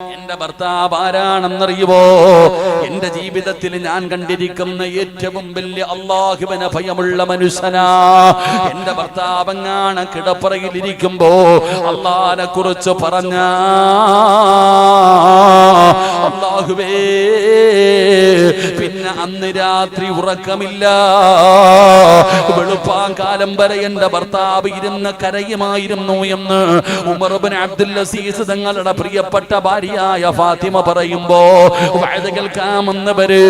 എന്റെ ഭർത്താവ് ആരാണെന്നറിയുവോ? എന്റെ ജീവിതത്തിൽ ഞാൻ കണ്ടിരിക്കുന്ന ഏറ്റവും വലിയ അള്ളാഹുവിന് ഭയമുള്ള മനുഷ്യനാ. എന്റെ ഭർത്താവങ്ങാണ് കിടപ്പറയിൽ കിടപ്പറയിലിരിക്കുമ്പോ അള്ളാനെ കുറിച്ച് പറഞ്ഞ. അള്ളാഹുവേ പിന്നെ അന്ന് രാത്രി ഉറക്കമില്ല. വെളുപ്പാൻ കാലം വരെ എന്റെ ഭർത്താവ് ഇരുന്ന് കരയുമായിരുന്നു എന്ന് ഉമർബിൻ അബ്ദുൽ അസീസ് തങ്ങളുടെ പ്രിയപ്പെട്ട ഭാര്യയായ ഫാത്തിമ പറയുമ്പോ വഴുത കേൾക്കാമെന്നവര്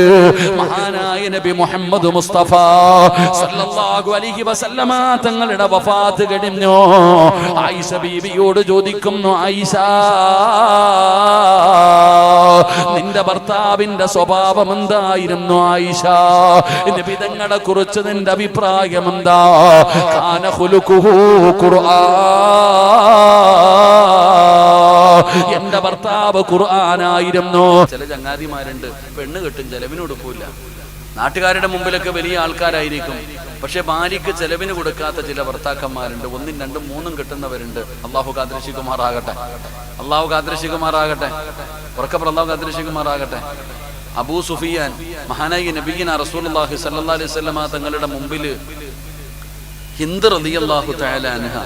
മഹാനായ നബി മുഹമ്മദ് മുസ്തഫ സല്ലല്ലാഹു അലൈഹി വസല്ലമ തങ്ങളുടെ വഫാത്ത് കഴിഞ്ഞു. ആയിഷ ബീവിയോട് ചോദിക്കുന്നു ആയിഷ നിന്റെ ഭർത്താവിന്റെ സ്വഭാവം എന്തായിരുന്നു ആയിഷ നബി തങ്ങളെ കുറിച്ച് നിന്റെ അഭിപ്രായം എന്താ എന്റെ ഭർത്താവ് ഖുർആനായിരുന്നു. ചില ചങ്ങാതിമാരുണ്ട് പെണ്ണ് കെട്ടും ചെലവിന് കൊടുക്കൂല നാട്ടുകാരുടെ മുമ്പിലൊക്കെ വലിയ ആൾക്കാരായിരിക്കും. പക്ഷെ ഭാര്യയ്ക്ക് ചെലവിന് കൊടുക്കാത്ത ചില ഭർത്താക്കന്മാരുണ്ട്. ഒന്നും രണ്ടും മൂന്നും കിട്ടുന്നവരുണ്ട്. അള്ളാഹു കാദ്രശികുമാറാകട്ടെ അള്ളാഹു കാദ്രശികുമാറാകട്ടെ ഉറക്കപ്പുറം അള്ളാഹു കാദ്രശികുമാറാകട്ടെ അബൂ സുഫിയാൻ മഹാനായി നബീന റസൂലുള്ളാഹി സല്ലാ അലൈഹി വസല്ലമ തങ്ങളുടെ മുമ്പിൽ ഹിന്ദ് റളിയല്ലാഹു തആല അൻഹ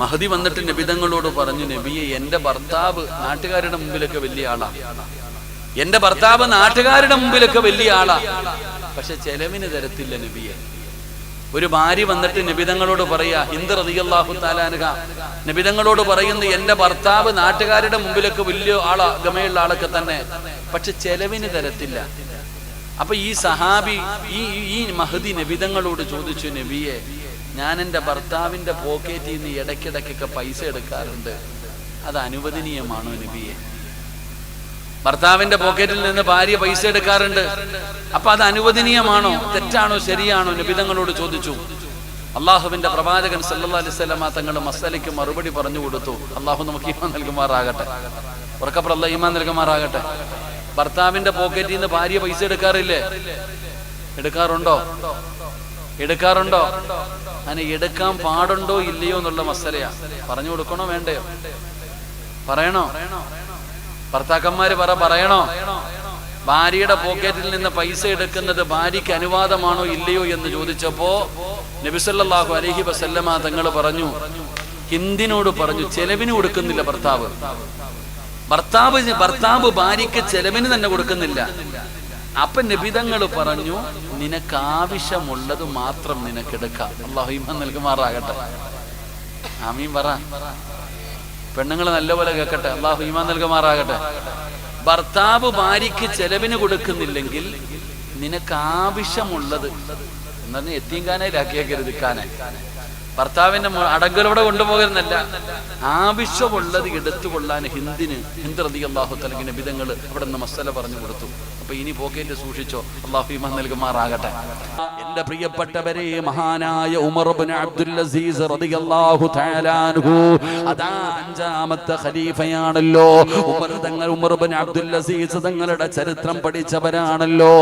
മഹദി വന്നിട്ട് നബിതങ്ങളോട് പറഞ്ഞു നബിയെ എന്റെ ഭർത്താവ് നാട്ടുകാരുടെ മുമ്പിലൊക്കെ വലിയ ആളാ. എന്റെ ഭർത്താവ് നാട്ടുകാരുടെ മുമ്പിലൊക്കെ വലിയ ആളാ. പക്ഷെ ചെലവിന് തരത്തില്ല നബിയെ. ഒരു ഭാര്യ വന്നിട്ട് നബിതങ്ങളോട് പറയാ ഹിന്ദ് റതിയല്ലാഹു താലാനുക നബിതങ്ങളോട് പറയുന്നു എന്റെ ഭർത്താവ് നാട്ടുകാരുടെ മുമ്പിലൊക്കെ വലിയ ആളാ ഗമയുള്ള ആളൊക്കെ തന്നെ. പക്ഷെ ചെലവിന് തരത്തില്ല. അപ്പൊ ഈ സഹാബി ഈ ഈ മഹദി നബിതങ്ങളോട് ചോദിച്ചു നബിയെ ഞാൻ എന്റെ ഭർത്താവിന്റെ പോക്കറ്റിൽ നിന്ന് ഇടയ്ക്കിടയ്ക്കൊക്കെ പൈസ എടുക്കാറുണ്ട്. അത് അനുവദനീയമാണോ നബിയെ? ഭർത്താവിന്റെ പോക്കറ്റിൽ നിന്ന് ഭാര്യ പൈസ എടുക്കാറുണ്ട്. അപ്പൊ അത് അനുവദനീയമാണോ? തെറ്റാണോ? ശരിയാണോ? നബിതങ്ങളോട് ചോദിച്ചു. അള്ളാഹുവിന്റെ പ്രവാചകൻ സല്ലാ അലൈഹി വസല്ലമ തങ്ങൾ മസലയ്ക്ക് മറുപടി പറഞ്ഞു കൊടുത്തു. അള്ളാഹു നമുക്ക് ഈമാൻ നൽകുമാറാകട്ടെ. ഉറക്കപ്പുറല്ല ഈമാൻ നൽകുമാറാകട്ടെ. ഭർത്താവിന്റെ പോക്കറ്റിൽ നിന്ന് ഭാര്യ പൈസ എടുക്കാറില്ലേ? എടുക്കാറുണ്ടോ? എടുക്കാറുണ്ടോ? അങ്ങനെ എടുക്കാൻ പാടുണ്ടോ ഇല്ലയോ എന്നുള്ള മസലയാ പറഞ്ഞു കൊടുക്കണോ വേണ്ടയോ? പറയണോ? ഭർത്താക്കന്മാര് പറ പറയണോ? ഭാര്യയുടെ പോക്കറ്റിൽ നിന്ന് പൈസ എടുക്കുന്നത് ഭാര്യയ്ക്ക് അനുവാദമാണോ ഇല്ലയോ എന്ന് ചോദിച്ചപ്പോ നബിസല്ലാഹു അലഹി വസല്ലമ തങ്ങൾ പറഞ്ഞു ഹിന്ദിനോട് പറഞ്ഞു ചെലവിന് കൊടുക്കുന്നില്ല ഭർത്താവ്. ഭർത്താവ് ഭർത്താവ് ഭാര്യയ്ക്ക് ചെലവിന് തന്നെ കൊടുക്കുന്നില്ല. അപ്പൊ നിബിതങ്ങൾ പറഞ്ഞു നിനക്ക് ആവശ്യമുള്ളത് മാത്രം നിനക്ക് എടുക്കാം. അള്ളാഹു ഇമ്മ നൽകുമാറാകട്ടെ. ആമീൻ പറ. പെണ്ണുങ്ങൾ നല്ലപോലെ കേൾക്കട്ടെ അള്ളാഹു ഈമാൻ നൽകുമാറാകട്ടെ. ഭർത്താവ് ഭാര്യയ്ക്ക് ചെലവിന് കൊടുക്കുന്നില്ലെങ്കിൽ നിനക്ക് ആവശ്യമുള്ളത്. എന്നു എത്തിങ്കാനായിലാക്കിയേക്കരുത് കാനെ ഭർത്താവിന്റെ അടങ്കലോടെ കൊണ്ടുപോകരുന്നല്ല ആവശ്യമുള്ളത് എടുത്തുകൊള്ളാൻ ഹിന്ദിന് ഹിന്ദ് റതി അള്ളാഹു തലകി നബിതങ്ങൾ അവിടെ നിന്ന് മസല പറഞ്ഞു കൊടുത്തു. അപ്പൊ ഇനി പോക്കേറ്റ് സൂക്ഷിച്ചോ. അള്ളാഹു നൽകുമാറാകട്ടെ. എന്റെ പ്രിയപ്പെട്ടവരെ മഹാനായ ഉമർ അബ്ദുൽ അസീസ് അഞ്ചാമത്തെ ഖലീഫയാണല്ലോ. ഉമർ തങ്ങൾ ഉമർ അബ്ദുൽ അസീസ് തങ്ങളുടെ ചരിത്രം പഠിച്ചവരാണല്ലോ.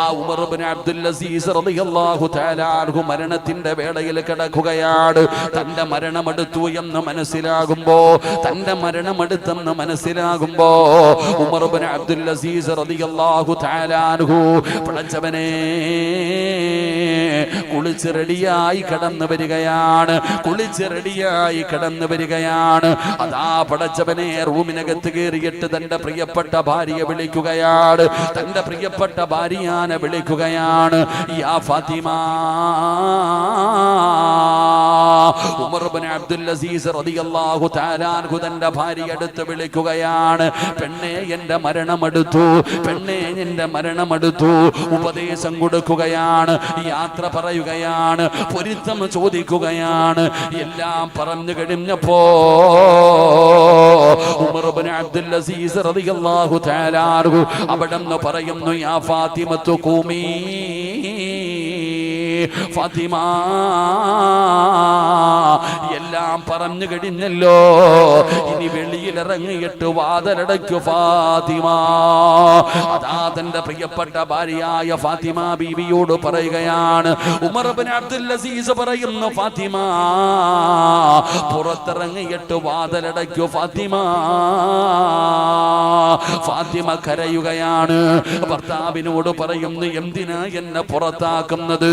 ആ ഉമർ അബ്ദുൽ അസീസ് റളിയല്ലാഹു മരണത്തിന്റെ വേളയിൽ കിടക്കുകയാണ്. തന്റെ മരണമെടുത്തു എന്ന് മനസ്സിലാകുമ്പോ തന്റെ മരണമെടുത്തെന്ന് മനസ്സിലാകുമ്പോ ഉമർ അബ്ദുൽ അസീസ് തആല അൻഹു പടച്ചവനെ കുളിച്ച് റെഡിയായി കടന്നു വരികയാണ് കുളിച്ച് റെഡിയായി കടന്നു വരികയാണ്. അതാ പടച്ചവനെ റൂമിനകത്ത് കയറിയിട്ട് തന്റെ പ്രിയപ്പെട്ട ഭാര്യയെ വിളിക്കുകയാണ് തന്റെ പ്രിയപ്പെട്ട ഭാര്യയാനെ വിളിക്കുകയാണ്. യാ ഫാത്തിമ ഉമർ ഇബ്നു അബ്ദുൽ അസീസ് റളിയല്ലാഹു തആല അൻഹു തന്റെ ഭാര്യ അടുത്ത് വിളിക്കുകയാണ്. പെണ്ണെ എന്റെ മരണമെടുത്തു. പെണ്ണെ എന്റെ മരണമെടുത്തു. ഉപദേശം കൊടുക്കുകയാണ്. യാത്ര പറയുകയാണ്. പൊരുത്തം ചോദിക്കുകയാണ്. എല്ലാം പറഞ്ഞു കഴിഞ്ഞപ്പോ ഉമർ ഇബ്നു അബ്ദുൽ അസീസ് റളിയല്ലാഹു തആല അൻഹു പറയുന്നു യാ ഫാത്തിമത്തു ഖൂമീ ഫാത്തിമ എല്ലാം പറഞ്ഞു കഴിഞ്ഞല്ലോ. ഇനി വെളിയിലിറങ്ങിയിട്ട് വാതലടയ്ക്കു ഫാത്തിമ. അതാ തന്റെ പ്രിയപ്പെട്ട ഭാര്യയായ ഫാത്തിമ ബീവിയോട് പറയുകയാണ്. ഉമർ ബിൻ അബ്ദുൽ അസീസ് പറയുന്നു ഫാത്തിമ പുറത്തിറങ്ങിയിട്ട് വാതലടയ്ക്കു ഫാത്തിമ. ഫാത്തിമ കരയുകയാണ്. ഭർത്താവിനോട് പറയുന്നു എന്തിനാ എന്നെ പുറത്താക്കുന്നത്?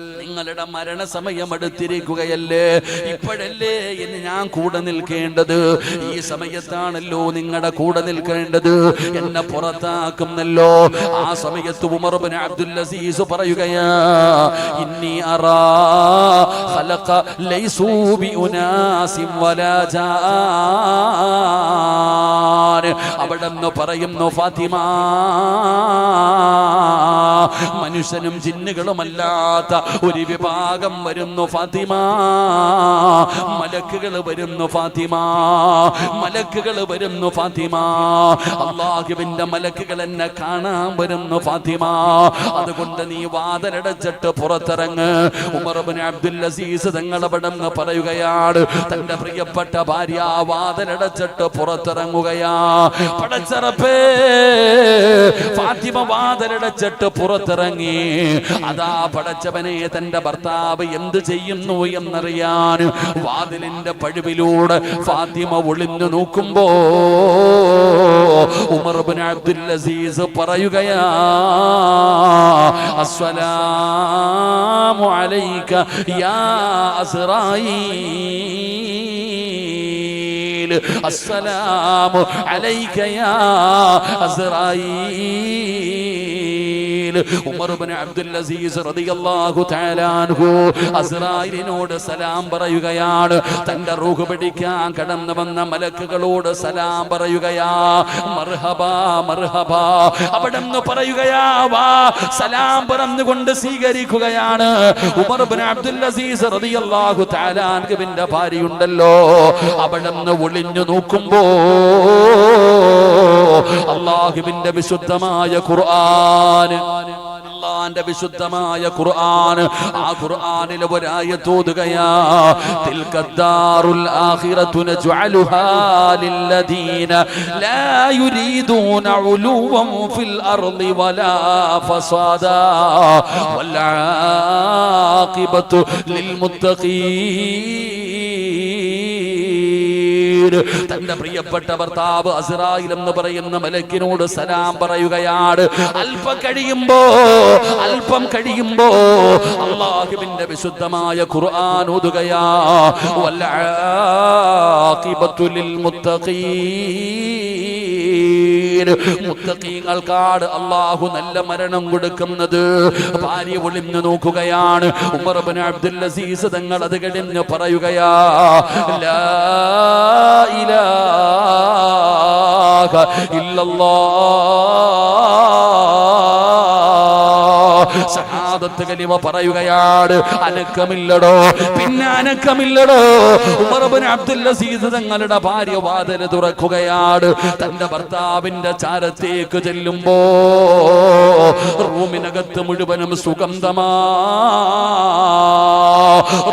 നിങ്ങളുടെ മരണസമയം അടുത്തിരിക്കുകയല്ലേ ഇപ്പോഴല്ലേ എന്ന് ഞാൻ കൂടെ നിൽക്കേണ്ടത്? ഈ സമയത്താണല്ലോ നിങ്ങളുടെ കൂടെ നിൽക്കേണ്ടത്. എന്നെ പുറത്താക്കുന്നല്ലോ. ആ സമയത്ത് ഉമർ അബ്ദുൽ അസീസ് ഇന്നി അറാ ഖലഖ ലൈസൂ ബി ഉനാസിൻ വലാ ജാൻ. അവിടെ നിന്ന് പറയുന്നു ഫാത്തിമ മനുഷ്യനും ജിന്നുകളുമല്ലാത്ത ഒരു വിഭാഗം വരുന്നു ഫാത്തിമ. മലക്കുകൾ വരുന്നു ഫാത്തിമ. മലക്കുകൾ വരുന്നു ഫാത്തിമ. അള്ളാഹുവിന്റെ മലക്കുകൾ എന്നെ കാണാൻ വരുന്നു ഫാത്തിമ. അതുകൊണ്ട് നീ വാതിലടച്ചിട്ട് പുറത്തിറങ്ങ്. ഉമർബിൻ അബ്ദുൽ അസീസ് തങ്ങളവിടെന്ന് പറയുകയാണ് തന്റെ പ്രിയപ്പെട്ട ഭാര്യ വാതിലടച്ചിട്ട് പുറത്തിറങ്ങുകയാ. പടച്ചറപ്പേ ഫാത്തിമ വാതിലടച്ചിട്ട് പുറത്തിറങ്ങി. അതാ പടച്ചവനെ തന്റെ ഭർത്താവ് എന്ത് ചെയ്യുന്നു എന്നറിയാൻ വാതിലിന്റെ പഴുവിലൂടെ ഫാത്തിമ ഒളിഞ്ഞു നോക്കുമ്പോ ഉമർ അബ്ദുൽ അസീസ് പറയുകയാ അസ്സലാമു അലൈക യാ അസ്സലാമു അലൈക യാ അസ്റായീൽ ഉമർ ബിൻ അബ്ദുൽ അസീസ് റളിയല്ലാഹു തആല അൻഹു അസ്റായിലിനോട് സലാം പറയുകയാണ്. തന്റെ റൂഹ് പിടിക്കാൻ കടന്നു വന്ന മലക്കുകളോട് സലാം പറയുകയാ മർഹബാ മർഹബാ. അവിടെ പറയുകയാ വാ. സലാം പറഞ്ഞുകൊണ്ട് സ്വീകരിക്കുകയാണ്. ഉമർ ബിൻ അബ്ദുൽ അസീസ് റളിയല്ലാഹു തആല അൻഹുവിന്റെ ഭാര്യയുണ്ടല്ലോ. അവിടെ ഒളിഞ്ഞു നോക്കുമ്പോ അള്ളാഹുവിന്റെ വിശുദ്ധമായ ഖുർആൻ അള്ളാന്റെ വിശുദ്ധമായ ഖുർആൻ. ആ ഖുർആനിലെ ഒരായത്തോതുകയാ തിൽക്കദ്ദാറുൽ ആഖിറതു നജ്അലുഹാ ലില്ലദീന ലാ യുരീദൂന ഉലുവൻ ഫിൽ അർളി വലാ ഫസാദാ വൽ ആഖിബത്തു ലിൽ മുത്തഖീൻ. തന്റെ പ്രിയപ്പെട്ട ഭർത്താവ് അസറായിൽ എന്ന് പറയുന്ന മലക്കിനോട് സലാം പറയുകയാണ്. അല്പം കഴിയുമ്പോ അല്പം കഴിയുമ്പോ അള്ളാഹുവിന്റെ വിശുദ്ധമായ ഖുർആൻ ഓതുകയാ. വല്ലാഖിബത്തു ലിൽ മുത്തഖീൻ. മുത്തഖീങ്ങൾക്കാട് അള്ളാഹു നല്ല മരണം കൊടുക്കുന്നത്. ഭാര്യ ഒളിഞ്ഞു നോക്കുകയാണ്. ഉമർ ഇബ്നു അബ്ദുൽ അസീസ് തങ്ങൾ അത് കഴിഞ്ഞ് പറയുകയാ ലാ ഇലാഹ ഇല്ലല്ലാഹ് ഷഹാദത്ത് കലിമ പറയുകയാണ് അനക്കമില്ലടോ പിന്നെ അനക്കമില്ലടോ. ഉമർ ഇബ്നു അബ്ദുൽ അസീസ് തങ്ങളുടെ ഭാര്യ വാതിൽ തുറക്കുകയാണ്. തന്റെ ഭർത്താവിന്റെ ചാരത്തേക്ക് ചെല്ലുമ്പോ റൂമിനകത്ത് മുഴുവനും സുഗന്ധമാ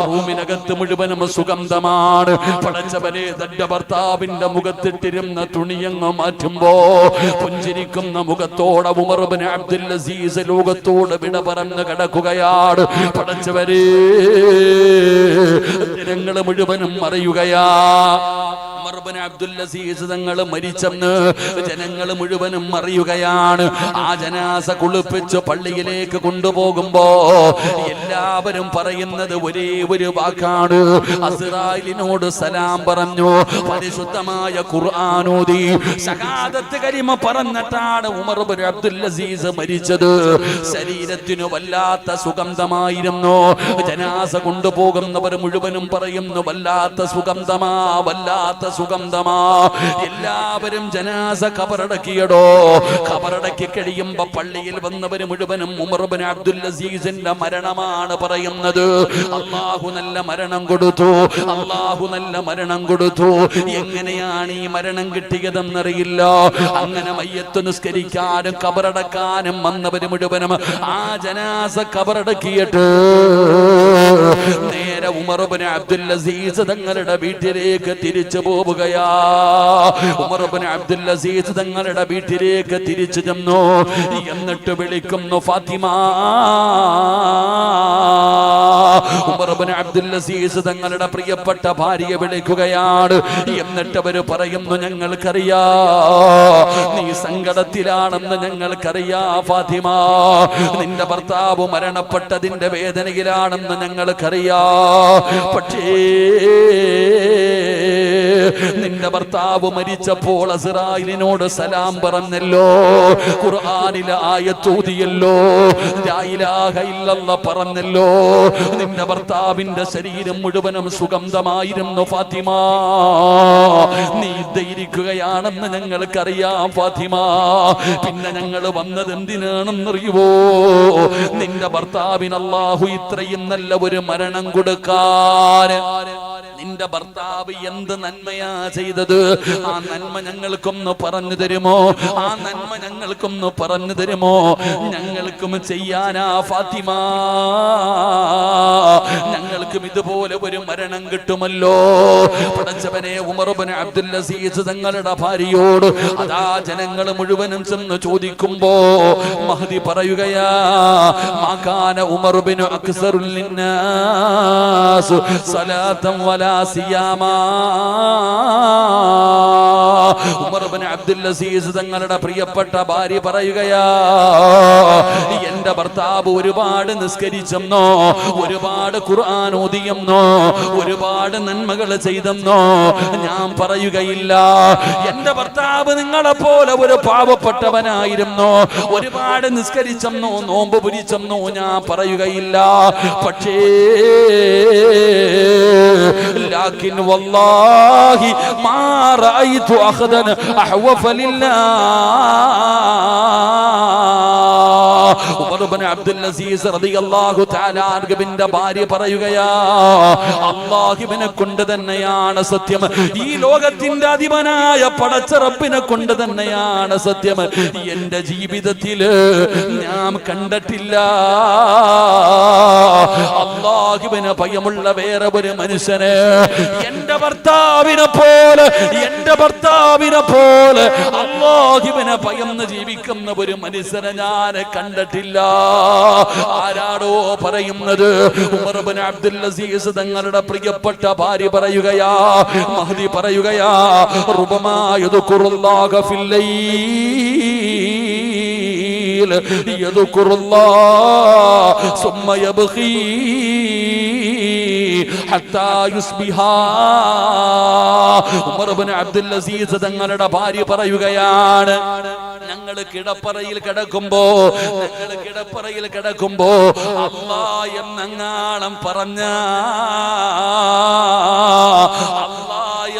റൂമിനകത്ത് മുഴുവനും സുഗന്ധമാണ്. പടച്ചവനെ തന്റെ ഭർത്താവിന്റെ മുഖത്തിട്ടിരുന്ന തുണിയങ്ങ് മാറ്റുമ്പോ പുഞ്ചിരിക്കുന്ന മുഖത്തോടെ ഉമർ ഇബ്നു അബ്ദുൽ അസീസ് ലോകത്തോട് വിട പറഞ്ഞ് കിടക്കുകയാണ്. പടച്ചവരെ ജനങ്ങൾ മുഴുവനും അറിയുകയാ ഉമർ ഇബ്നു അബ്ദുൽ അസീസ് തങ്ങൾ മരിച്ചെന്ന് ജനങ്ങൾ മുഴുവനും അറിയുകയാണ്. ആ ജനാസ കുളിപ്പിച്ച് പള്ളിയിലേക്ക് കൊണ്ടുപോകുമ്പോ എല്ലാവരും പറയുന്നത് ഒരേ ഒരു വാക്കാണ്. അസ്രായിലിനോട് സലാം പറഞ്ഞു. പരിശുദ്ധമായ ഖുർആാനോദി ഷഹാദത്ത് കരിമ പറഞ്ഞിട്ടാണ് ഉമർ ഇബ്നു അബ്ദുൽ അസീസ് മരിച്ചത്. ശരീരത്തിനു വല്ലാത്ത സുഗന്ധമായിരുന്നു. ജനാസ കൊണ്ടുപോകുന്നവർ മുഴുവനും പറയുന്നു വല്ലാത്ത സുഗന്ധമാ വല്ലാത്ത സുഗന്ധമാ. എല്ലാവരും ജനാസ കബറടക്കിയടോ. കബറടക്കി കഴിയുമ്പോ പള്ളിയിൽ വന്നവര് മുഴുവനും ഉമർബിൻ അബ്ദുൽ അസീസിന്റെ മരണമാണ് പറയുന്നത്. അള്ളാഹു നല്ല മരണം കൊടുത്തു. അള്ളാഹു നല്ല മരണം കൊടുത്തു. എങ്ങനെയാണ് ഈ മരണം കിട്ടിയതെന്നറിയില്ല. അങ്ങനെ മയ്യത്ത് നിസ്കരിക്കാനും കബറടക്കാനും വന്നവര് മുഴുവനും ആ ജനാസ കബറടക്കിയിട്ട് നേരെ ഉമർബിൻ അബ്ദുൽ അസീസ് തങ്ങളുടെ വീട്ടിലേക്ക് തിരിച്ചു പോവുകയാ. ഉമർബിൻ അബ്ദുൽ അസീസ് തങ്ങളുടെ വീട്ടിലേക്ക് തിരിച്ചു ചെന്നു. എന്നിട്ട് വിളിക്കുന്നു ഫാത്തിമ. ഉമർബിൻ അബ്ദുൽ അസീസ് തങ്ങളുടെ പ്രിയപ്പെട്ട ഭാര്യയെ വിളിക്കുകയാണ്. എന്നിട്ട് അവർ പറയുന്നു ഞങ്ങൾക്കറിയാ നീ സങ്കടത്തിലാണെന്ന് ഞങ്ങൾക്കറിയാ ഫാത്തിമ. നിന്റെ ഭർത്താവ് മരണപ്പെട്ടതിന്റെ വേദനയിലാണെന്ന് ഞങ്ങൾക്കറിയാ പക്ഷേ നിന്റെ ഭർത്താവ് മരിച്ചപ്പോൾ അസറായിലിനോട് സലാം പറഞ്ഞല്ലോ. ഖുർആാനിലെ ആയത്തൂതിയല്ലോ പറഞ്ഞല്ലോ. നിന്റെ ഭർത്താവിന്റെ ശരീരം മുഴുവനും സുഗന്ധമായിരുന്നു ഫാത്തിമ. നീ ധൈരിക്കുകയാണെന്ന് ഞങ്ങൾക്കറിയാം ഫാത്തിമ. പിന്നെ ഞങ്ങൾ വന്നത് എന്തിനാണെന്നറിയുവോ? നിന്റെ ഭർത്താവിന് അല്ലാഹു ഇത്രയും നല്ല ഒരു മരണം കൊടുക്കാൻ നിന്റെ ഭർത്താവ് എന്ത് നന്മയാ ചെയ്തത്? ആ നന്മ ഞങ്ങൾക്കൊന്ന് പറഞ്ഞു തരുമോ? ആ നന്മ ഞങ്ങൾക്കൊന്ന് പറഞ്ഞു തരുമോ? ഞങ്ങൾക്കും ചെയ്യാനാ ഫാത്തിമ. ഞങ്ങൾക്കും ഇതുപോലെ ഒരു മരണം കിട്ടുമല്ലോ. പടച്ചവനെ ഉമർബൻ അബ്ദുൽ അസീസ് തങ്ങളുടെ ഭാര്യയോട് അതാ ജനങ്ങൾ മുഴുവനും ചെന്ന് ചോദിക്കുമ്പോ മഹദി പറയുകയാ ഉമർബിനു അക്സറുൽ സലാത്തം വലാ സിയാമാ ഉമർബിൻ അബ്ദുൽ അസീസ് തങ്ങളുടെ പ്രിയപ്പെട്ട ഭാര്യ പറയുകയാ എന്റെ ഭർത്താവ് ഒരുപാട് നിസ്കരിച്ചെന്നോ ഒരുപാട് ഖുർആൻ ഓതിയെന്നോ ഒരുപാട് നന്മകൾ ചെയ്തെന്നോ ഞാൻ പറയുകയില്ല. എന്റെ ഭർത്താവ് നിങ്ങളെ പോലെ ഒരു പാവപ്പെട്ടവനായിരുന്നു ഒരുപാട് നിസ്കരിച്ചെന്നോ നോമ്പ് പുരിച്ചെന്നോ ഞാൻ പറയുകയില്ല. പക്ഷേ ലാക്കിൻ വല്ലാഹി മാ അഖദൻ അഹ്വഫ ലില്ലാഹ് ഉമർ ഇബ്നു അബ്ദുൽ അസീസ് റളിയല്ലാഹു തആല അൻഹുവിന്റെ ഭാര്യ പറയുകയാ അല്ലാഹുവിനെ കൊണ്ട് തന്നെയാണ് സത്യം. ഈ ലോകത്തിന്റെ അധിപനായ പടച്ച റബ്ബിനെ കൊണ്ട് തന്നെയാണ് സത്യം. എന്റെ ജീവിതത്തിൽ ഞാൻ കണ്ടിട്ടില്ല. അള്ളാഹുവിന് ഭയമുള്ള വേറെ ഒരു മനുഷ്യന്. എന്റെ ഭർത്താവിനെ പോലെ എന്റെ ഭർത്താവിനെ പോലെ അള്ളാഹുവിനെ ഭയന്ന് ജീവിക്കുന്ന ഒരു മനുഷ്യനെ ഞാൻ കണ്ടിട്ടില്ല. ആരാടോ പറയുന്നത് ഉമർബിൻ അബ്ദുൽ അസീസ് തങ്ങളുടെ പ്രിയപ്പെട്ട ഭാര്യ പറയുകയാ മഹദി പറയുകയാ റുബമായത് കുറുല്ലാഹ ഫില്ലൈൽ يذكر الله ثم يبخي അബ്ദുൽ അസീസ് തങ്ങളുടെ ഭാര്യ പറയുകയാണ് ഞങ്ങൾ കിടപ്പറയിൽ കിടക്കുമ്പോ ഞങ്ങൾ കിടപ്പറയിൽ കിടക്കുമ്പോ അല്ലാ നങ്ങാളം പറഞ്ഞ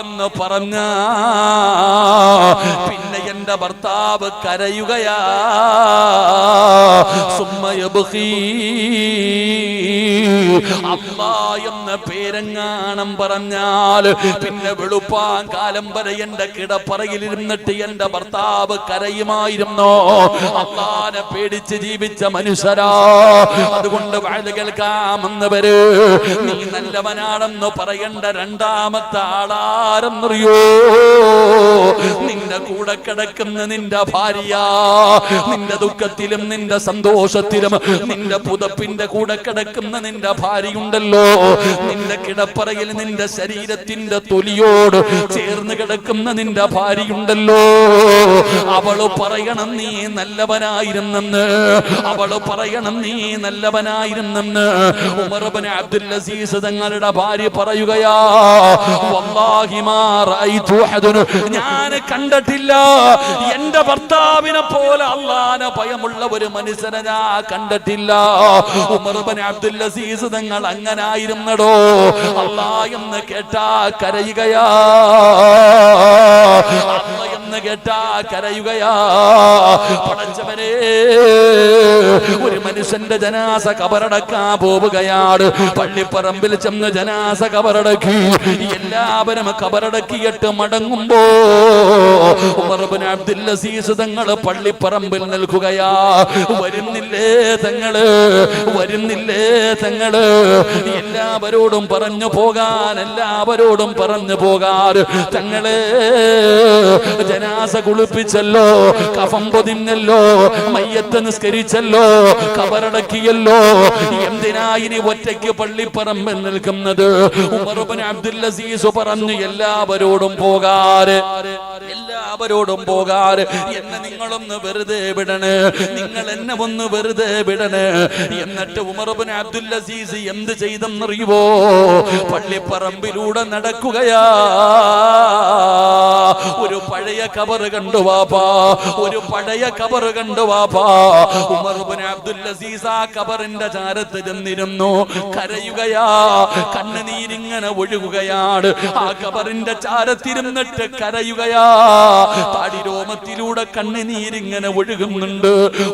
എന്ന് പറഞ്ഞ പിന്നെ എന്റെ ഭർത്താവ് കരയുകയാ. സുമ്മയബുഹീ അല്ലാ എന്ന പേരെങ്ങാണം പറഞ്ഞാൽ പിന്നെ വെളുപ്പാൻ കാലം വരെ എന്റെ കിടപ്പറയിൽ ഇരുന്നിട്ട് എന്റെ ഭർത്താവ് കരയുമായിരുന്നോ? അള്ളാനെ പേടിച്ച് ജീവിച്ച മനുഷ്യരാ. അതുകൊണ്ട് വാഴ കേൾക്കാമെന്നവര് നീ നല്ലവനാണെന്ന് പറയേണ്ട രണ്ടാമത്തെ ആളാരെന്നറിയോ? നിന്റെ കൂടെ കിടക്കുന്ന നിന്റെ ഭാര്യ നിന്റെ ദുഃഖത്തിലും നിന്റെ സന്തോഷത്തിലും നിന്റെ പുതപ്പിന്റെ കൂടെ കിടക്കുന്ന നിന്റെ ഭാര്യയുണ്ടല്ലോ. നിന്റെ കിടപ്പറയിൽ നിന്റെ ശരീരത്തിന്റെ തൊലിയോട് ചേർന്ന് കിടക്കുന്ന നിന്റെ ഭാര്യയുണ്ടല്ലോ. അവൾ പറയണം നീ നല്ലവനായിരുന്നെന്ന്. അവൾ പറയണം നീ നല്ലവനായിരുന്നെന്ന്. ഉമർബൻ അബ്ദുൽ അസീസ് തങ്ങളുടെ ഭാര്യ പറയുകയാ ഞാൻ കണ്ടിട്ടില്ല. എന്റെ ഭർത്താവിനെ പോലെ അള്ളാന ഭയമുള്ള ഒരു മനുഷ്യനെ ഞാൻ കണ്ടിട്ടില്ല. ഉമർബൻ അബ്ദുൽ അസീസ് തങ്ങൾ അങ്ങനായിരുന്നടോ? അല്ലാ എന്ന് കേട്ടാ കരയുകയാ. എന്ന് കേട്ടാ കരയുകയാ. പടച്ചവനെ ഒരു മനുഷ്യന്റെ ജനാസ കബറടക്കാ പോവുകയാണ്. പള്ളിപ്പറമ്പിൽ ചെന്ന് ജനാസ കബറടക്കി. എല്ലാവരും കബറടക്കിയിട്ട് മടങ്ങുമ്പോ അബ്ദുൽ അസീസ് തങ്ങൾ പള്ളിപ്പറമ്പിൽ നിൽക്കുകയാ. വരുന്നില്ലേ തങ്ങൾ? വരുന്നില്ലേ തങ്ങൾ? എല്ലാവരോടും പറഞ്ഞു പോകാൻ എല്ലാവരോടും പറഞ്ഞു പോകാൻ. തങ്ങളെ ജനാസ കുളിപ്പിച്ചല്ലോ കഫം പൊതിഞ്ഞല്ലോ മയ്യത്ത് നിസ്കരിച്ചല്ലോ കബറടക്കിയല്ലോ. എന്തിനാ ഇനി ഒറ്റയ്ക്ക് പള്ളിപ്പറമ്പിൽ നിൽക്കുന്നത്? ഉമർബൻ അബ്ദുൽ അസീസ് പറഞ്ഞു എല്ലാവരോടും പോകാറ് എല്ലാവരോടും പോകാറ്. എന്നെ നിങ്ങളൊന്ന് വെറുതെ വിടണേ. നിങ്ങൾ എന്നെ ഒന്ന് വെറുതെ വിടണേ. എന്നിട്ട് ഉമറുബൻ അബ്ദുൽ അസീസ് എന്ത് ചെയ്തെന്നറിയുവോ? പള്ളിപ്പറമ്പിലൂടെ നടക്കുകയാ. ഒരു പഴയ കബറ് കണ്ടു വാപ്പാ. ഒരു പഴയ കബറ് കണ്ടു വാപ്പാ. ഉമറുബൻ അബ്ദുൽ അസീസ് ആ കബറിന്റെ ചാരത്ത് ചെന്നിരുന്നു. കരയുകയാ. കണ്ണുനീരിങ്ങനെ ഒഴുകുകയാണ്. ആ കബറിന്റെ ചാരത്തിരുന്നിട്ട് കരയുകയാ. താടിരോമത്തിലൂടെ കണ്ണുനീരിങ്ങനെ ഒഴുകുന്നുണ്ട്.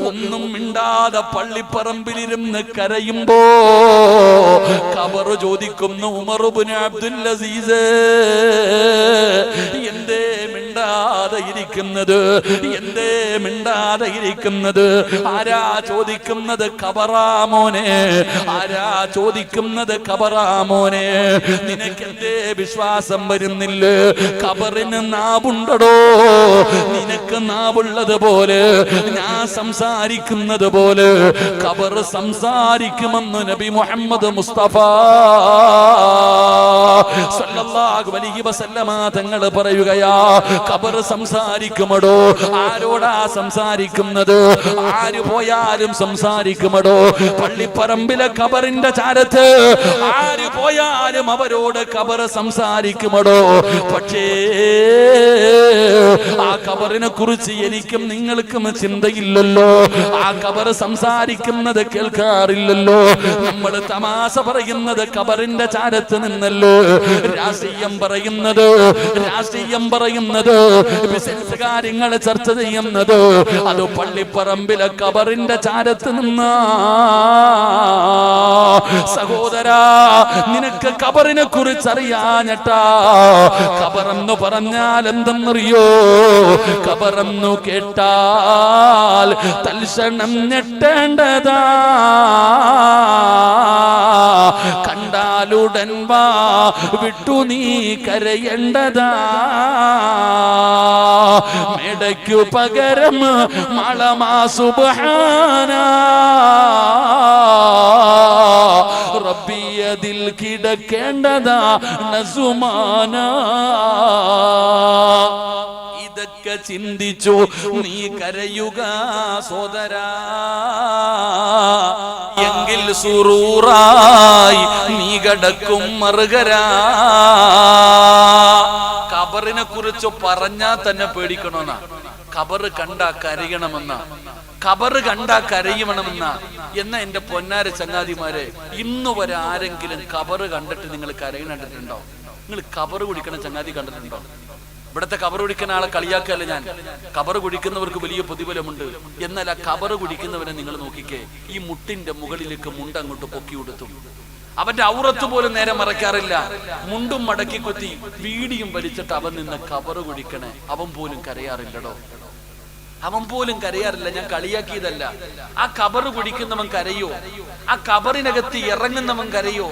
ഒന്നും മിണ്ടാതെ പള്ളിപ്പറമ്പിലിരുന്ന് കരയുമ്പോ കബറ് ചോദിക്കുന്നു ഉമർ അബ്ദുൽ അസീസ്. മിണ്ടാതെ ഇരിക്കുന്നത്? എന്തേ മിണ്ടാതെ ഇരിക്കുന്നത്? ആരാ ചോദിക്കുന്നത്? കബറാമോനെ ആരാ ചോദിക്കുന്നത്? കബറാമോനെ നിനക്കെന്തേ വിശ്വാസം വരുന്നില്ല? കബറിന് നാവുണ്ടടോ. നിനക്ക് നാവുള്ളത് പോലെ ഞാൻ സംസാരിക്കുന്നത് പോലെ കബർ സംസാരിക്കുമെന്ന് നബി മുഹമ്മദ് മുസ്തഫ തങ്ങൾ പറയുകയാ കബർ സംസാരിക്കുമടോ? ആരോടാ സംസാരിക്കുന്നത്? ആര് പോയാലും സംസാരിക്കുമടോ? പള്ളിപ്പറമ്പിലെ കബറിന്റെ ചാരത്ത് ആര് പോയാലും അവരോട് കബർ സംസാരിക്കുമടോ? പക്ഷേ ആ കബറിനെ കുറിച്ച് എനിക്കും നിങ്ങൾക്കും ചിന്തയില്ലല്ലോ. ആ കബർ സംസാരിക്കുന്നത് കേൾക്കാറില്ലല്ലോ. നമ്മൾ തമാശ പറയുന്നത് കബറിന്റെ ചാരത്ത് നിന്നല്ലോ. രാഷ്ട്രീയം പറയുന്നത് രാഷ്ട്രീയം പറയുന്നത് ബിസിനസ് കാര്യങ്ങൾ ചർച്ച ചെയ്യുന്നത് അത് പള്ളിപ്പറമ്പിലെ കബറിന്റെ ചാരത്ത് നിന്നാ. സഹോദരാ നിനക്ക് കബറിനെ കുറിച്ച് അറിയാഞ്ഞട്ടാ കബറെന്ന് പറഞ്ഞാൽ എന്തെന്നറിയോ? കബറെന്നു കേട്ടാൽ തൽക്ഷണം ഞെട്ടേണ്ടതാ. കണ്ടാലുടൻ വാ വിട്ടു നീ കരയേണ്ടതാ. മേടയ്ക്കു പകരം മളമാ സുബഹാന. റബ്ബിയതിൽ കിടക്കേണ്ടതാ നസുമാന. ഇതൊക്കെ ചിന്തിച്ചു നീ കരയുക സോദരാ. എങ്കിൽ സുറൂറായി നീ കടക്കും മറുകരാ. കബറിനെ കുറിച്ച് പറഞ്ഞാൽ തന്നെ പേടിക്കണമെന്ന ഖബറ് കണ്ട കരയണമെന്ന? ഖബറ് കണ്ട കരയണമെന്ന എന്ന എന്റെ പൊന്നാര ചങ്ങാതിമാരെ ഇന്നു വരെ ആരെങ്കിലും ഖബറ് കണ്ടിട്ട് നിങ്ങൾ കരയണ കണ്ടിട്ടുണ്ടോ? നിങ്ങൾ ഖബറ് കുടിക്കണ ചങ്ങാതി കണ്ടിട്ടുണ്ടോ? ഇവിടുത്തെ കബറ് കുടിക്കുന്ന ആളെ കളിയാക്കല്ല ഞാൻ. കബറ് കുടിക്കുന്നവർക്ക് വലിയ പ്രതിഫലമുണ്ട്. എന്നാൽ ആ കുടിക്കുന്നവരെ നിങ്ങൾ നോക്കിക്കേ ഈ മുട്ടിന്റെ മുകളിലേക്ക് മുണ്ട് അങ്ങോട്ട് പൊക്കി കൊടുത്തു അവന്റെ ഔറത്ത് പോലും നേരെ മറയ്ക്കാറില്ല. മുണ്ടും മടക്കി കുത്തി വീടിയും വലിച്ചിട്ട് അവൻ നിന്ന് കബറ് കുടിക്കണേ. അവൻ പോലും കരയാറില്ലടോ. അവൻ പോലും കരയാറില്ല ഞാൻ കളിയാക്കിയതല്ല. ആ കബറ് കുടിക്കുന്നവൻ കരയോ? ആ കബറിനകത്ത് ഇറങ്ങുന്നവൻ കരയോ?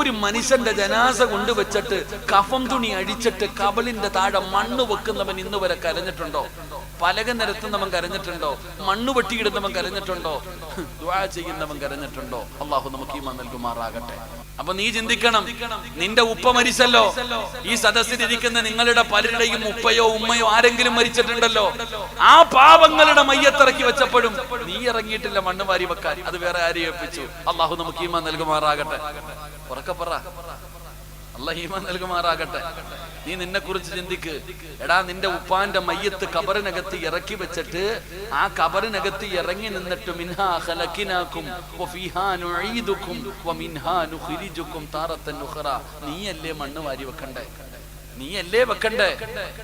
ഒരു മനുഷ്യന്റെ ജനാസ കൊണ്ടുവച്ചിട്ട് കഫം തുണി അഴിച്ചിട്ട് കബളിന്റെ താഴെ മണ്ണ് വെക്കുന്നവൻ ഇന്ന് വരെ കരഞ്ഞിട്ടുണ്ടോ? പലക നിരത്തുന്നവൻ കരഞ്ഞിട്ടുണ്ടോ? മണ്ണ് വെട്ടിയിടുന്നവൻ കരഞ്ഞിട്ടുണ്ടോ? ദ്വാ ചെയ്യുന്നവൻ കരഞ്ഞിട്ടുണ്ടോ? അള്ളാഹു നമുക്ക് ഈ നൽകുമാറാകട്ടെ. അപ്പൊ നീ ചിന്തിക്കണം നിന്റെ ഉപ്പ മരിച്ചല്ലോ. ഈ സദസ്സിലിരിക്കുന്ന നിങ്ങളുടെ പലരുടെയും ഉപ്പയോ ഉമ്മയോ ആരെങ്കിലും മരിച്ചിട്ടുണ്ടല്ലോ. ആ പാവങ്ങളുടെ മയ്യത്തിറക്കി വെച്ചപ്പോഴും നീ ഇറങ്ങിയിട്ടില്ല മണ്ണ് വാരി വെക്കാൻ. അത് വേറെ ആരെയും ഏൽപ്പിച്ചു. അള്ളാഹു നമുക്ക് ഈമാൻ നൽകുമാറാകട്ടെ. ഉറക്കെ പറ ഹീമ നൽകുമാറാകട്ടെ. നീ നിന്നെ കുറിച്ച് ചിന്തിക്ക്. എടാ നിന്റെ ഉപ്പാന്റെ മയ്യത്ത് കബറിനകത്ത് ഇറക്കി വെച്ചിട്ട് ആ കബറിനകത്ത് ഇറങ്ങി നിന്നിട്ട് മിൻഹാ ഉഖറ. നീയല്ലേ മണ്ണ് വാരി വെക്കണ്ടേ? നീയല്ലേ വെക്കണ്ടേ?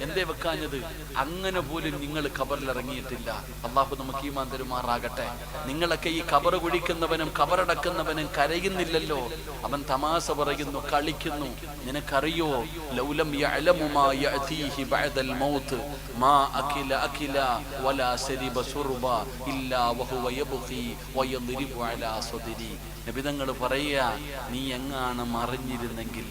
എന്തേ വെക്കാഞ്ഞത്? അങ്ങനെ പോലും നിങ്ങൾ ഖബറിൽ ഇറങ്ങിയിട്ടില്ല അള്ളാഹു നമുക്ക് ഈമാൻ തരുമാറാകട്ടെ. നിങ്ങളൊക്കെ ഈ ഖബർ കുഴിക്കുന്നവനും ഖബറടക്കുന്നവനും കരയുന്നില്ലല്ലോ. അവൻ തമാശ പറയുന്നു കളിക്കുന്നു. നിനക്കറിയോ? ലൗലം നബിതങ്ങൾ പറയുക നീ എങ്ങാണ് മറിഞ്ഞിരുന്നെങ്കിൽ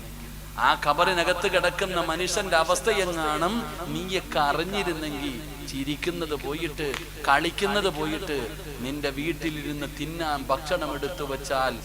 ആ കബറിനകത്ത് കിടക്കുന്ന മനുഷ്യന്റെ അവസ്ഥ എങ്ങാണം? നീയൊക്കെ അറിഞ്ഞിരുന്നെങ്കിൽ ചിരിക്കുന്നത് പോയിട്ട് കളിക്കുന്നത് പോയിട്ട് നിന്റെ വീട്ടിലിരുന്ന് തിന്നാൻ ഭക്ഷണം എടുത്തു വെച്ചാൽ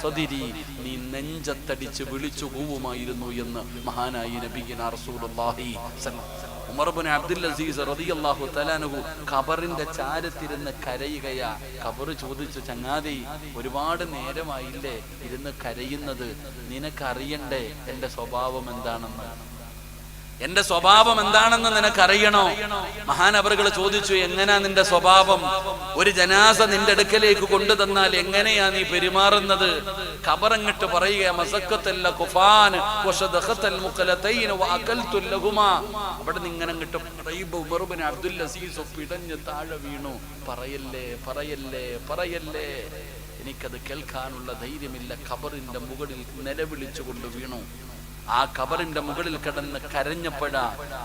സ്വതിരി നീ നെഞ്ചത്തടിച്ച് വിളിച്ചു പോവുമായിരുന്നു എന്ന് മഹാനായി നബിഗിന റസൂലുള്ളാഹി സ്വല്ലല്ലാഹു ഉമർബുൻ അബ്ദുൽ അസീസ് റളിയല്ലാഹു തലാനുഹു ഖബറിന്റെ ചാരത്തിരുന്ന് കരയുകയാ. ഖബർ ചോദിച്ചു ചങ്ങാതി ഒരുപാട് നേരമായില്ലേ ഇരുന്ന് കരയുന്നത്? നിനക്കറിയണ്ടേ? എന്റെ സ്വഭാവം എന്താണെന്ന്? എന്റെ സ്വഭാവം എന്താണെന്ന് നിനക്കറിയണോ? മഹാനവറുകൾ ചോദിച്ചു എങ്ങനാ നിന്റെ സ്വഭാവം? ഒരു ജനാസ നിന്റെ അടുക്കലേക്ക് കൊണ്ടു തന്നാൽ എങ്ങനെയാ നീ പെരുമാറുന്നത്? ഖബറങ്ങിട്ട് പറയുക മസക്കത്തല്ല കുഫാൻ അവിടെ നിങ്ങനങ്ങിട്ട് അബ്ദുൽ അസീസ് പിടഞ്ഞ് താഴെ വീണു. പറയല്ലേ പറയല്ലേ പറയല്ലേ. എനിക്കത് കേൾക്കാനുള്ള ധൈര്യമില്ല. ഖബറിന്റെ മുകളിൽ നിലവിളിച്ചുകൊണ്ട് വീണു. ആ ഖബറിന്റെ മുകളിൽ കിടന്ന് കരഞ്ഞപ്പോഴ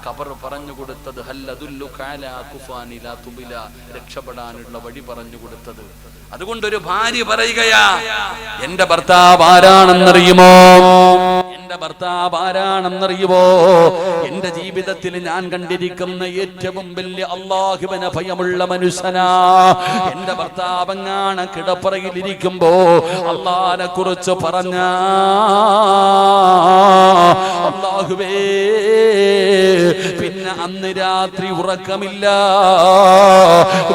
ഖബർ പറഞ്ഞു കൊടുത്തത് ഹല്ലതുല്ലു കാല കുഫാനില തുബില. രക്ഷപ്പെടാനുള്ള വഴി പറഞ്ഞു കൊടുത്തത്. അതുകൊണ്ടൊരു ഭാര്യ പറയുകയാ എന്റെ ഭർത്താവ് ആരാണെന്നറിയുമോ? എന്റെ ഭർത്താവ് ആരാണെന്നറിയുവോ? എന്റെ ജീവിതത്തിൽ ഞാൻ കണ്ടിരിക്കുന്ന ഏറ്റവും വലിയ അള്ളാഹുവിന് ഭയമുള്ള മനുഷ്യനാ. എന്റെ ഭർത്താവ് അങ്ങാണ് കിടപ്പറയിൽ ഇരിക്കുമ്പോ അള്ളാനെ കുറിച്ച് പറഞ്ഞ? പിന്നെ അന്ന് രാത്രി ഉറക്കമില്ല.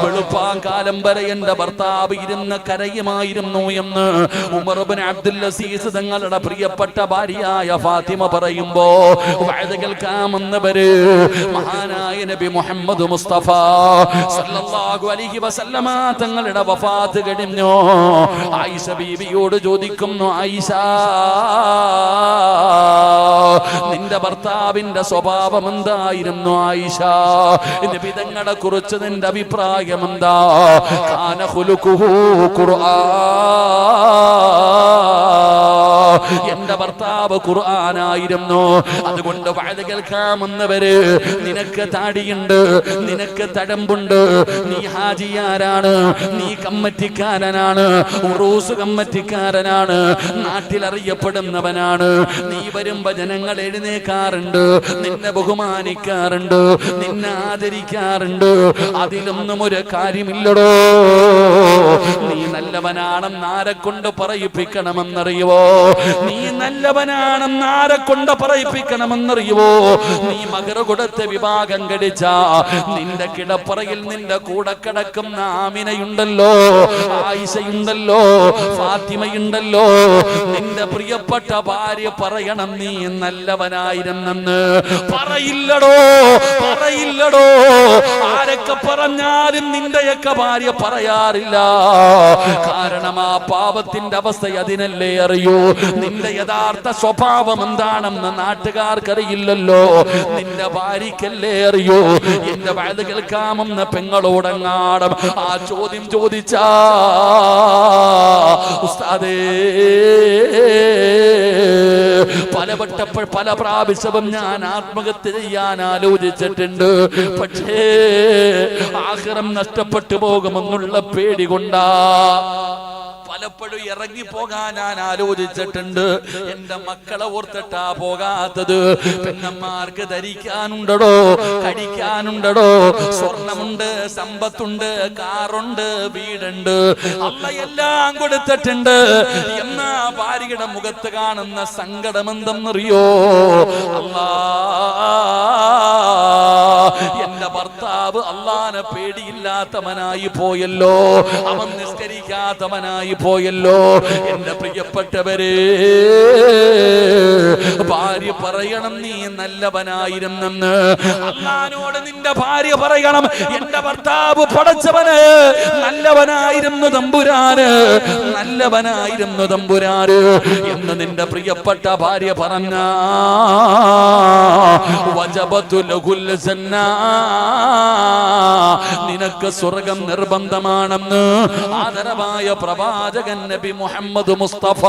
വെളുപ്പാൻ കാലം വരെ എന്റെ ഭർത്താവ് ഇരുന്ന് കരയുമായിരുന്നു എന്ന് ഉമർബിൻ അബ്ദുൽ അസീസ് തങ്ങളുടെ പ്രിയപ്പെട്ട ഭാര്യയായ ഫാത്തിമ പറയുമ്പോ വഴുത കേൾക്കാമെന്നവര് മഹാനായ നബി മുഹമ്മദ് മുസ്തഫ സല്ലല്ലാഹു അലൈഹി വസല്ലമ തങ്ങളുടെ വഫാത്ത് കഴിഞ്ഞു. ആയിഷ ബീവിയോട് ചോദിക്കുന്നു ആയിഷ നിന്റെ ഭർത്താവിന്റെ സ്വഭാവം എന്തായിരുന്നു ആയിഷ? നിബിതങ്ങളെ കുറിച്ച് നിന്റെ അഭിപ്രായം എന്താ ഖുർആൻ. എന്റെ ഭർത്താവ് ഖുർആനായിരുന്നു. അതുകൊണ്ട് വഴുത കേൾക്കാമെന്നവര് നിനക്ക് താടിയുണ്ട് നിനക്ക് തഴമ്പുണ്ട് നീ ഹാജിയാരാണ് നീ കമ്മറ്റിക്കാരനാണ് ഉറൂസ് കമ്മറ്റിക്കാരനാണ് നാട്ടിൽ അറിയപ്പെടുന്നവനാണ് നീ വരുമ്പോ ജനങ്ങൾ എഴുന്നേക്കാറുണ്ട് നിന്നെ ബഹുമാനിക്കാറുണ്ട് നിന്നെ ആദരിക്കാറുണ്ട്. അതിലൊന്നും ഒരു കാര്യമില്ലടോ. നീ നല്ലവനാണെന്ന് ആരെ കൊണ്ട് പറയിപ്പിക്കണമെന്നറിയുവോ? നീ നല്ലവനാണെന്ന് ആരെ കൊണ്ട് പറയിപ്പിക്കണമെന്നറിയുവോ? നീ മകരകുടത്തെ കൊടുത്ത് വിഭാഗം കടിച്ച നിന്റെ കിടപ്പറയിൽ നിന്റെ കൂടെ കിടക്കുന്ന ആമിനയുണ്ടല്ലോ ആയിഷയുണ്ടല്ലോ ഫാത്തിമയുണ്ടല്ലോ. നിന്റെ പ്രിയപ്പെട്ട ഭാര്യ പറയണം നീ നല്ലവനായിരുന്നെന്ന്. പറയില്ലടോ പറയില്ലടോ. ആരൊക്കെ പറഞ്ഞാലും നിന്റെയൊക്കെ ഭാര്യ പറയാറില്ല. കാരണം ആ പാപത്തിന്റെ അവസ്ഥ അതിനല്ലേ അറിയൂ. നിന്റെ യഥാർത്ഥ സ്വഭാവം എന്താണെന്ന് നാട്ടുകാർക്കറിയില്ലല്ലോ. നിന്റെ ഭാര്യക്കല്ലേ അറിയൂ? എന്റെ വയത് കേൾക്കാമെന്ന് പെങ്ങളോടങ്ങാടം ആ ചോദ്യം ചോദിച്ചാ ഉസ്താദേ പലവട്ടപ്പോൾ പല പ്രാവശ്യവും ഞാൻ ആത്മഹത്യ ചെയ്യാൻ ആലോചിച്ചിട്ടുണ്ട്. പക്ഷേ ആഗ്രഹം നഷ്ടപ്പെട്ടു പോകുമെന്നുള്ള പേടി കൊണ്ടാ പലപ്പോഴും ഇറങ്ങിപ്പോകാൻ ഞാൻ ആലോചിച്ചിട്ടുണ്ട്. എന്റെ മക്കളെ ഓർത്തിട്ടാ പോകാത്തത്. പെണ്ണന്മാർക്ക് ധരിക്കാനുണ്ടടോ കടിക്കാനുണ്ടടോ. സ്വർണമുണ്ട് സമ്പത്തുണ്ട് കാറുണ്ട് വീടുണ്ട്. അല്ല എല്ലാം കൊടുത്തിട്ടുണ്ട്. എന്നാ ഭാര്യയുടെ മുഖത്ത് കാണുന്ന സങ്കടം എന്തെന്നറിയോ അല്ലാ. എന്റെ ഭർത്താവ് അള്ളാനെ പേടിയില്ലാത്തവനായി പോയല്ലോ. അവൻ നിസ്കരിക്കാത്തവനായി പോയല്ലോ. എന്റെ പ്രിയപ്പെട്ടവരെ ഭാര്യ പറയണം നീ നല്ലവനായിരുന്നെന്ന്. അള്ളാനോട് നിന്റെ ഭാര്യ പറയണം. എന്റെ ഭർത്താവ് പടച്ചവന് നല്ലവനായിരുന്നു തമ്പുരാന്. നല്ലവനായിരുന്നു തമ്പുരാന് എന്ന് നിന്റെ പ്രിയപ്പെട്ട ഭാര്യ പറഞ്ഞ വജപത്തു ലഹുൽ ജന്ന നിനക്ക് സ്വർഗം നിർബന്ധമാണെന്ന് ആദരവായ പ്രവാചകൻ നബി മുഹമ്മദ് മുസ്തഫ.